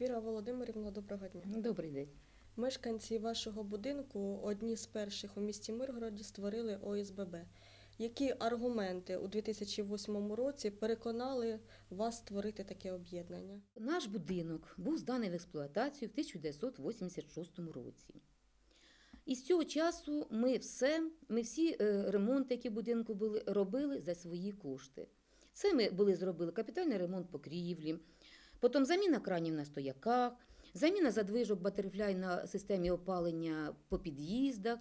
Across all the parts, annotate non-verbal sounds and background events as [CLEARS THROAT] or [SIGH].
Віра Володимирівна, доброго дня. Добрий день. Мешканці вашого будинку одні з перших у місті Миргороді створили ОСББ. Які аргументи у 2008 році переконали вас створити таке об'єднання? Наш будинок був зданий в експлуатацію в 1986 році. І з цього часу ми все, ми всі е, ремонти, які в будинку були, робили за свої кошти. Це ми були зробили капітальний ремонт покрівлі, потім заміна кранів на стояках, заміна задвижок батерфляй на системі опалення по під'їздах,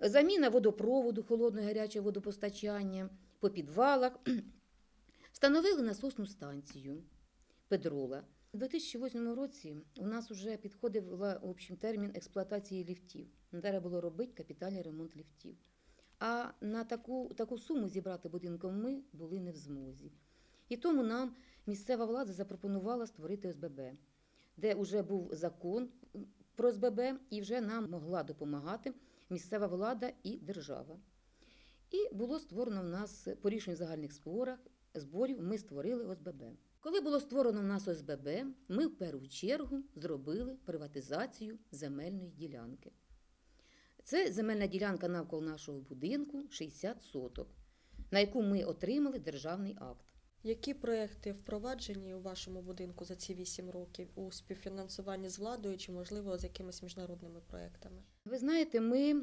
заміна водопроводу, холодного і гарячого водопостачання по підвалах. [CLEARS THROAT] Встановили насосну станцію Педрола. У 2008 році у нас вже підходив в термін експлуатації ліфтів. Треба було робити капітальний ремонт ліфтів. А на таку, таку суму зібрати будинком ми були не в змозі. І тому нам місцева влада запропонувала створити ОСББ, де вже був закон про ОСББ, і вже нам могла допомагати місцева влада і держава. І було створено в нас по рішенню загальних зборах, зборів, ми створили ОСББ. Коли було створено в нас ОСББ, ми в першу чергу зробили приватизацію земельної ділянки. Це земельна ділянка навколо нашого будинку 60 соток, на яку ми отримали державний акт. Які проекти впроваджені у вашому будинку за ці 8 років у співфінансуванні з владою чи, можливо, з якимись міжнародними проектами? Ви знаєте, ми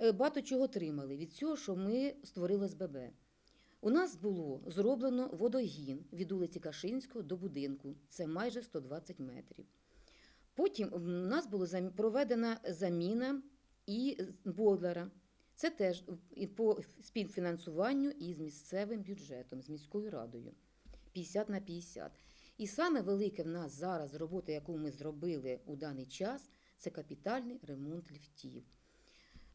е, багато чого отримали від цього, що ми створили СББ. У нас було зроблено водогін від вулиці Кашинського до будинку. Це майже 120 метрів. Потім у нас була проведена заміна і бойлера. Це теж по співфінансуванню із місцевим бюджетом, з міською радою 50 на 50. І саме велике в нас зараз робота, яку ми зробили у даний час, це капітальний ремонт ліфтів.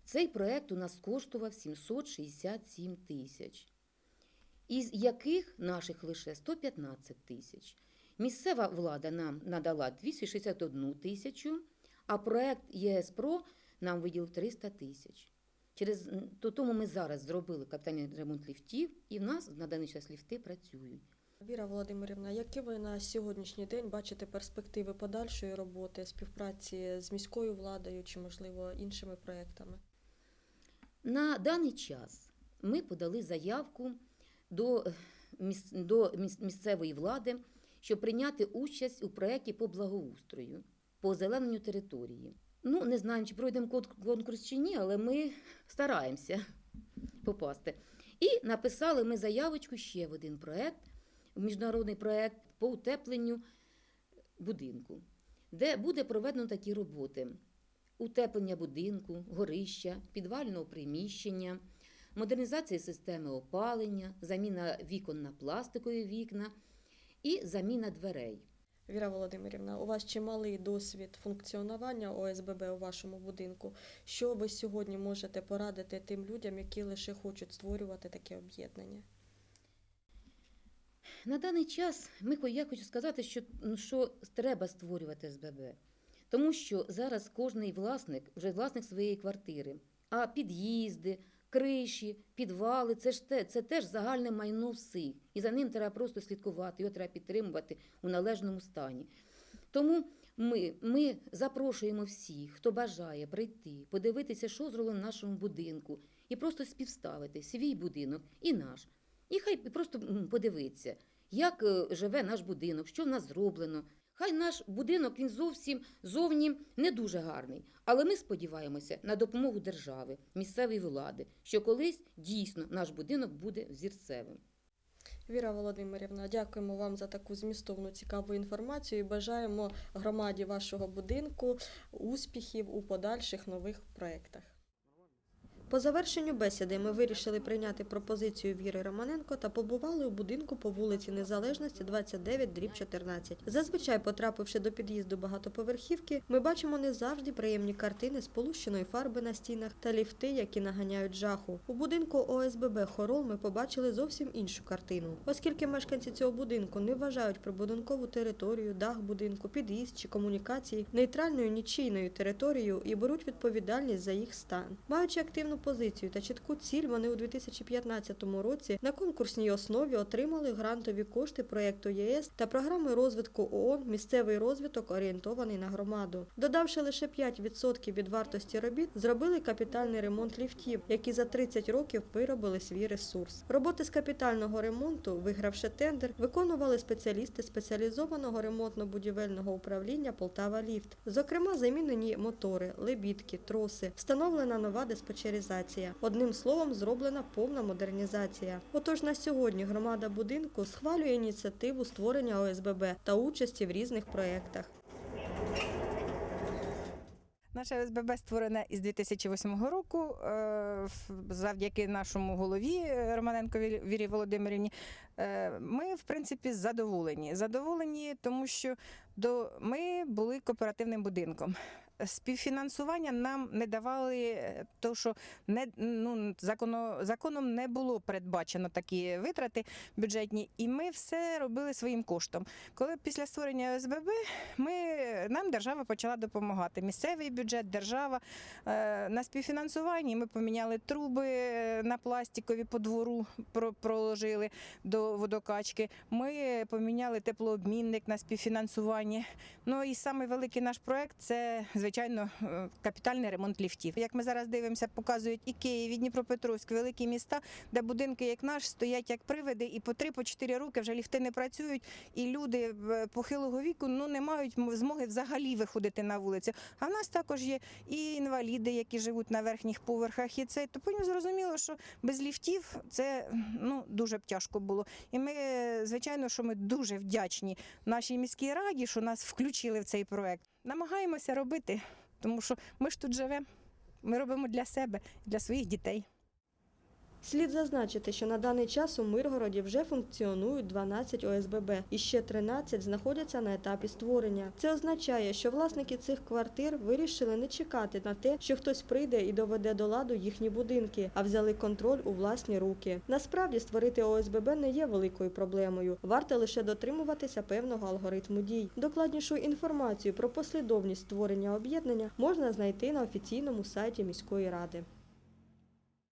Цей проект у нас коштував 767 тисяч, із яких наших лише 115 тисяч. Місцева влада нам надала 261 тисячу, а проект ЄС ПРО нам виділив 300 тисяч. Через то тому ми зараз зробили капітальний ремонт ліфтів, і в нас на даний час ліфти працюють. Віра Володимирівна, які ви на сьогоднішній день бачите перспективи подальшої роботи, співпраці з міською владою чи, можливо, іншими проектами? На даний час ми подали заявку до, е, до місцевої влади, щоб прийняти участь у проєкті по благоустрою, по озелененню території. Ну, не знаємо, чи пройдемо конкурс чи ні, але ми стараємося попасти. І написали ми заявочку ще в один проєкт, міжнародний проєкт по утепленню будинку, де буде проведено такі роботи утеплення будинку, горища, підвального приміщення, модернізація системи опалення, заміна вікон на пластикові вікна і заміна дверей. Віра Володимирівна, у вас чималий досвід функціонування ОСББ у вашому будинку. Що ви сьогодні можете порадити тим людям, які лише хочуть створювати таке об'єднання? На даний час ми, я хочу сказати, що, ну, що треба створювати СББ. Тому що зараз кожний власник вже власник своєї квартири, а під'їзди, криші, підвали це ж те, це теж загальне майно всіх. І за ним треба просто слідкувати, його треба підтримувати у належному стані. Тому ми, ми запрошуємо всіх, хто бажає прийти, подивитися, що зроблено в нашому будинку, і просто співставити свій будинок і наш. І хай просто подивиться, як е, живе наш будинок, що в нас зроблено. Хай наш будинок він зовсім зовні не дуже гарний, але ми сподіваємося на допомогу держави, місцевої влади, що колись дійсно наш будинок буде взірцевим. Віра Володимирівна, дякуємо вам за таку змістовну цікаву інформацію і бажаємо громаді вашого будинку успіхів у подальших нових проєктах. По завершенню бесіди ми вирішили прийняти пропозицію Віри Романенко та побували у будинку по вулиці Незалежності 29 дріб 14. Зазвичай, потрапивши до під'їзду багатоповерхівки, ми бачимо не завжди приємні картини сполущеної фарби на стінах та ліфти, які наганяють жаху. У будинку ОСББ Хорол ми побачили зовсім іншу картину, оскільки мешканці цього будинку не вважають прибудинкову територію, дах будинку, під'їзд чи комунікації нейтральною нічийною територією і беруть відповідальність за їх стан. Маючи активну позицію та чітку ціль вони у 2015 році на конкурсній основі отримали грантові кошти проєкту ЄС та програми розвитку ООН Місцевий розвиток орієнтований на громаду. Додавши лише 5% від вартості робіт, зробили капітальний ремонт ліфтів, які за 30 років виробили свій ресурс. Роботи з капітального ремонту, вигравши тендер, виконували спеціалісти спеціалізованого ремонтно-будівельного управління Полтава Ліфт. Зокрема, замінені мотори, лебідки, троси, встановлена нова диспетчеризація. Одним словом, зроблена повна модернізація. Отож на сьогодні громада будинку схвалює ініціативу створення ОСББ та участі в різних проєктах. Наша СББ створена із 2008 року е, завдяки нашому голові е, Романенко Вірі- Володимирівні. Е, Ми, в принципі, задоволені. Задоволені, тому що ми були кооперативним будинком. Співфінансування нам не давали, е, то що не, ну, законо, законом не було передбачено такі витрати бюджетні, і ми все робили своїм коштом. Коли після створення ОСББ ми, нам держава почала допомагати. Місцевий бюджет, держава е, на співфінансуванні ми поміняли труби е, на пластикові по двору, про- проложили до водокачки. Ми поміняли теплообмінник на співфінансуванні. Ну і самий великий наш проект це звичайно е, капітальний ремонт ліфтів. Як ми зараз дивимося, показують і Київ, і Дніпропетровськ, великі міста, де будинки, як наш, стоять як привиди, і по 3-4 роки вже ліфти не працюють, і люди е, похилого віку ну не мають змоги взагалі виходити на вулицю. А в нас також є і інваліди, які живуть на верхніх поверхах, і це то потім зрозуміло, що без ліфтів це ну дуже б тяжко було. І ми, е, звичайно, що ми дуже вдячні нашій міській раді, що нас включили в цей проект. Намагаємося робити, тому що ми ж тут живемо. Ми робимо для себе, для своїх дітей. Слід зазначити, що на даний час у Миргороді вже функціонують 12 ОСББ і ще 13 знаходяться на етапі створення. Це означає, що власники цих квартир вирішили не чекати на те, що хтось прийде і доведе до ладу їхні будинки, а взяли контроль у власні руки. Насправді створити ОСББ не є великою проблемою. Варто лише дотримуватися певного алгоритму дій. Докладнішу інформацію про послідовність створення об'єднання можна знайти на офіційному сайті міської ради.